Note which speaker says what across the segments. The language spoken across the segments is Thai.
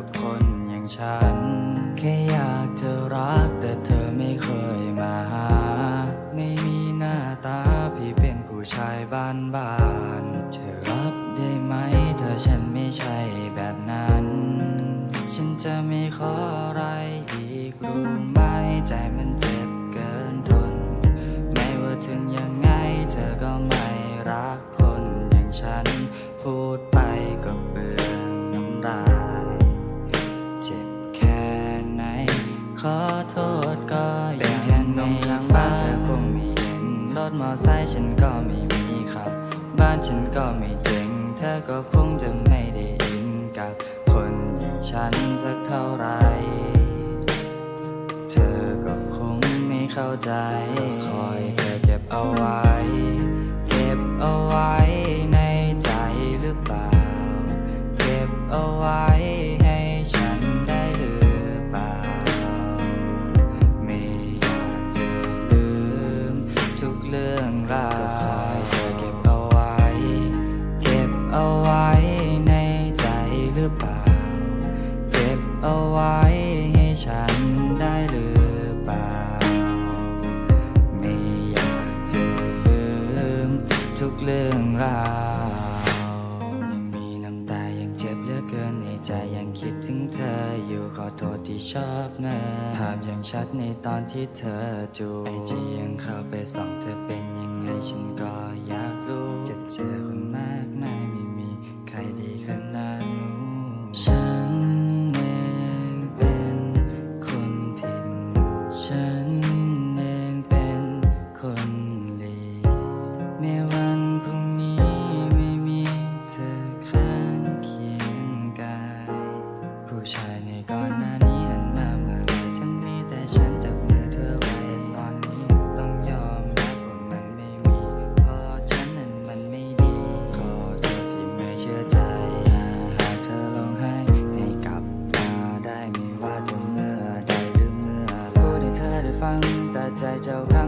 Speaker 1: กับคนอย่างฉัน แค่อยากจะรักแต่เธอไม่เคยมาหา ไม่มีหน้าตาพี่เป็นผู้ชายบ้านบ้านเธอรับได้ไหมถ้าฉันไม่ใช่แบบนั้น ฉันจะไม่ขออะไรอีกรู้ไหมใจมันเจ็บเกินทน ไม่ว่าถึงยัง ขอโทษก็เป็นแค่นมข้างบ้านเธอคงไม่เห็นรถมอไซค์ฉันก็ไม่มีขับ บ้านฉันก็ไม่เจ๋งเธอก็คงจะไม่ได้อินกับคนอย่างฉันสักเท่าไหรเธอก็คงไม่เข้าใจ คอยเธอเก็บเอาไว้ เก็บเอาไว้ เอาไว้ในใจหรือเปล่า เก็บเอาไว้ให้ฉันได้หรือเปล่า ไม่อยากจะลืมทุกเรื่องราวยังมีน้ำตายังเจ็บเหลือเกินในใจยังคิดถึงเธออยู่ขอโทษที่ชอบเนอภาพยังชัดในตอนที่เธอจูไอจียังเข้าไปส่องเธอเป็นยังไงฉันก็ ม้วันพรุ่งนี้ไม่มีเธอข้าเคียงกาย ผู้ชายในก่อนหน้านี้หันมาเมื่อไรฉันมีแต่ฉันจับมือเธอไว้ตอนนี้ต้องยอมรับว่ามันไม่มีพรฉันนั้นมันไม่ดีก็เธอที่ไม่เชื่อใจถ้าหาเธอลงให้ให้กลับมาได้ไม่ว่าจะเมื่อใดหรือเมื่อไรพูดให้เธอได้ฟังแต่ใจเจ้าครั้ง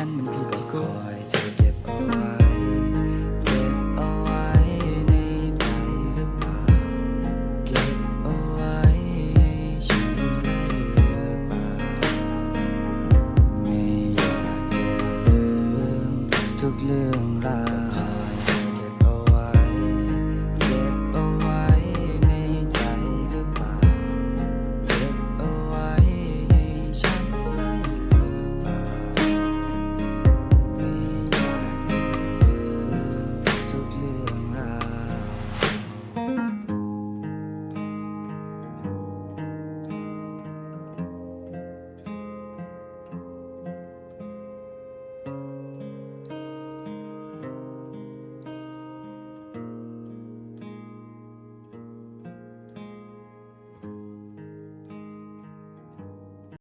Speaker 1: ันกูคอยจะเก็บเอาไว้เก็บเอาไว้ในใจหรือเปล่าเก็บเอาไว้ฉันได้หรือเปล่าไม่อยากจะลืมทุกเรื่องราว